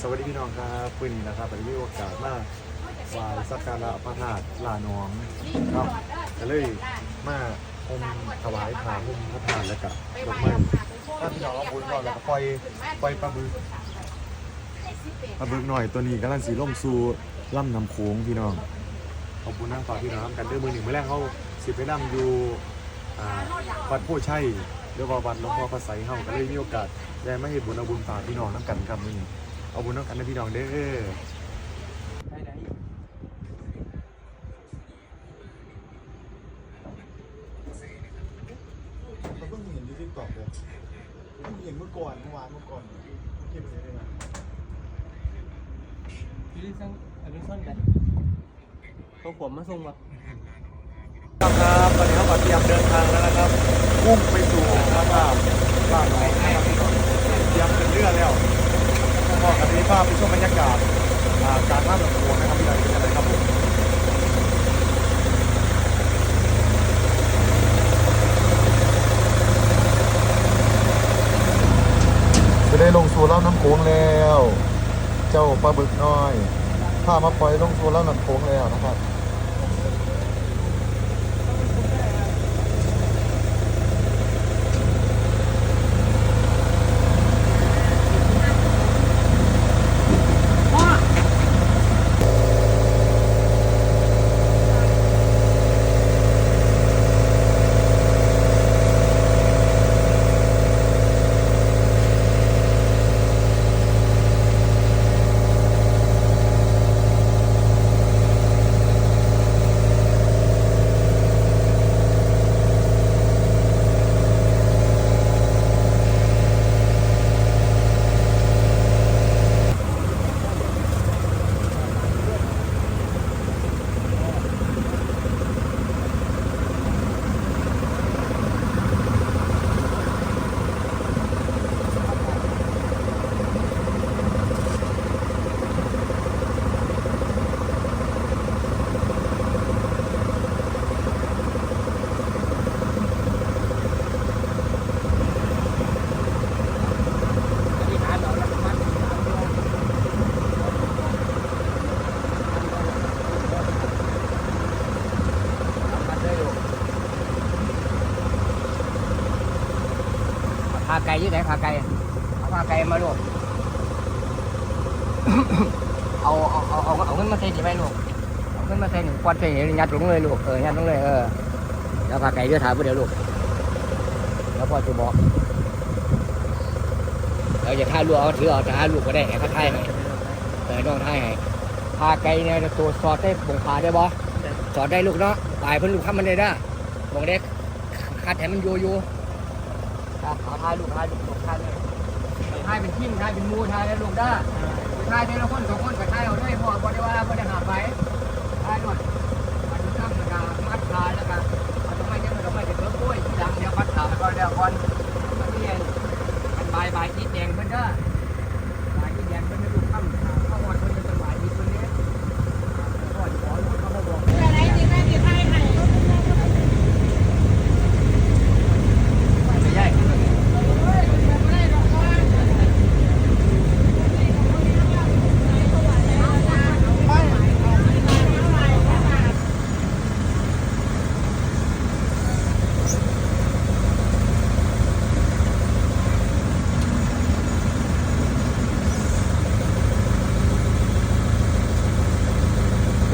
สวัสดีพี่น้องครับปืนนี้นะครับวันนี้โอกาสมาไหว้สักการะพระธาตุลานองครับก็เลยมาอมถวายขาหุมพระธาตุแล้วก็ดอกไม้ถ้าพี่น้องเอาบุญก่อนแล้วก็ปล่อยปล่อยปลาบึกปลาบึกหน่อยตัวนี้กำลังสีล่มสู่ล่ำน้ำโขงพี่น้องขอบคุณนั่งฝากพี่น้องกันเด้อมือหนึ่งมือแรกเขาสิไปนั่งอยู่วัดโพชัยเรียกว่าวัดหลวงพ่อพระไสยเฮาก็เลยมีโอกาสได้มาเห็นบุญอาบุญฝากพี่น้องน้ำกันครับมือนี้ เอาบุญน้ำกันนะพี่น้องเด้อเราเพิ่งเห็นที่ติ๊กต็อกเลยเพิ่งเห็นเมื่อก่อนเมื่อวานเมื่อก่อนคลิปนี้ได้ไหมยูริซังอันนี้ซ่อนกันตัวผมมาส่งมาครับตอนนี้เราเตรียมเดินทางแล้วนะครับพุ่งไปสู่พระธาตุลาดน้องนะครับพี่น้อง รรยากาศการท่าแบบโขงนะครับที่เป็นยังไปครับผมจะได้ลงสู่เล่าน้ำโขงแล้ว เจ้าปลาบึกน้อยพามาปล่อยลงสู่เล่าน้ำโขงแล้วนะครับ พา ไก่ยี่ไหนพาไก่เอาพาไก่มาลูก เอาเอาเอาเอาเอาเงินมาใส่ดีไหมลูก เอาเงินมาใส่หนึ่งควันใส่หนึ่งยัดลงเลยลูก เออ ยัดลงเลย เออ แล้วพาไก่เยอะถามเดี๋ยวลูก แล้วพ่อจะบอกเราจะท่าลูกเอาถือเอาจะท่าลูกก็ได้ให้เขาท่ายให้เออน้องท่ายให้พาไก่เนี่ยตัวสอดได้บงขาได้บ่สอดได้ลูกเนาะตายเพิ่นลูกข้ามมันได้ด้ามองเด็กคัดให้มันอยู่อยู่ครับ ขอทายลูกทายลูกทายเลยทายเป็นทีมทายเป็นมูทายแล้วลูกได้ทายแต่ละคนสองคนกับทายเอาด้วยพ่อบริวารบริหารไปทายหน่อยมันจะตั้งแล้วก็มัดทายแล้วก็มันต้องไม่ใช่มันต้องไม่เดือดกล้วยทีหลังเดี๋ยวมัดทายก่อนเดี๋ยวก่อนมันเรียนมันใบใบที่แดงเพิ่นเด้อบที่แดงเพิ่นไม่ลูกข้ามข้าวหมดเพิ่นจะบายที่เพิ่นนี้ก่อนขอลูกเขามาบอกไม่ใช่ คน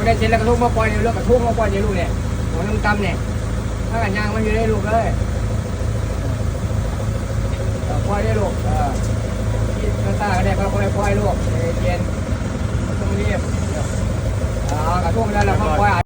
ได้เสร็จแล้วก็ทุกมาปล่อยในลูกกระทุกมาปล่อยในลูกเนี่ยหัวน้ำตำเนี่ยถ้ากันยางมันอยู่ในลูกเลยปล่อยได้ลูกเออที่ตาตาก็ได้ก็ปล่อยปล่อยลูกเย็นต้องรีบอ่ากระทุกได้แล้วก็ปล่อย